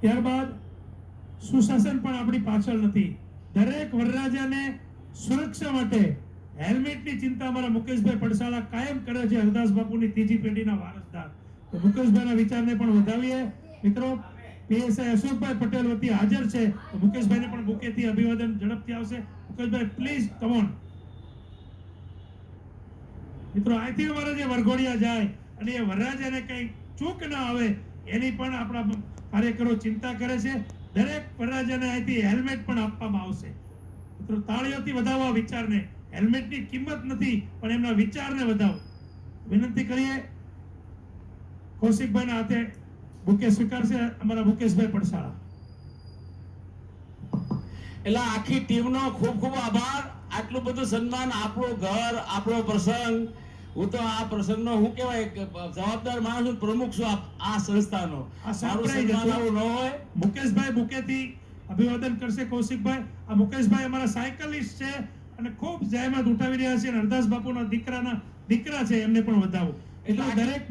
ત્યારબાદ સુશાસન પણ આપણી પાછળ નથી. દરેક વરરાજાને સુરક્ષા માટે હેલ્મેટની ચિંતા અમારા મુકેશભાઈ પડસાળા કાયમ કરે છે હરદાસ બાપુની ત્રીજી પેઢીના વારસદાર. તો મુકેશભાઈના વિચારને પણ વધાવીએ. મિત્રો, પીએસઆઈ અશોકભાઈ પટેલ વતી હાજર છે. તો મુકેશભાઈને પણ બુકેથી અભિવાદન ઝડપથી આવશે. મુકેશભાઈ પ્લીઝ કમોન મિત્રો અહીંથી અમારા જે વરઘોડિયા જાય અને એ વરરાજાને કંઈ ચૂક ના આવે એની પણ આપણા કાર્યકરો ચિંતા કરે છે. દરેક પ્રજાને અહીંથી હેલ્મેટ પણ આપવામાં આવશે. મિત્રો, તાળીઓથી વધાવવા વિચારને. હેલ્મેટની કિંમત નથી, પણ એમના વિચારને વધાવો. વિનંતી કરીએ. કૌશિકભાઈના હાથે બુકે સ્વીકારશે. અમારા મુકેશભાઈ પડસાળા. એટલે આખી ટીમનો ખૂબ ખૂબ આભાર. આટલું બધું સન્માન આપણું ઘર, આપણો પ્રસંગ હું તો આ પ્રસંગનો હું કહેવાય જવાબદાર માણસ પ્રમુખ છું આ- સંસ્થાનો. ન હોય. મુકેશભાઈ બુકેથી અભિવાદન કરશે કૌશિકભાઈ. આ મુકેશભાઈ અમારા સાયકલિસ્ટ છે અને ખૂબ જહેમત ઉઠાવી રહ્યા છે અને હરદાસ બાપુના દીકરાના દીકરા છે એમને પણ વધાવો. એટલે દરેક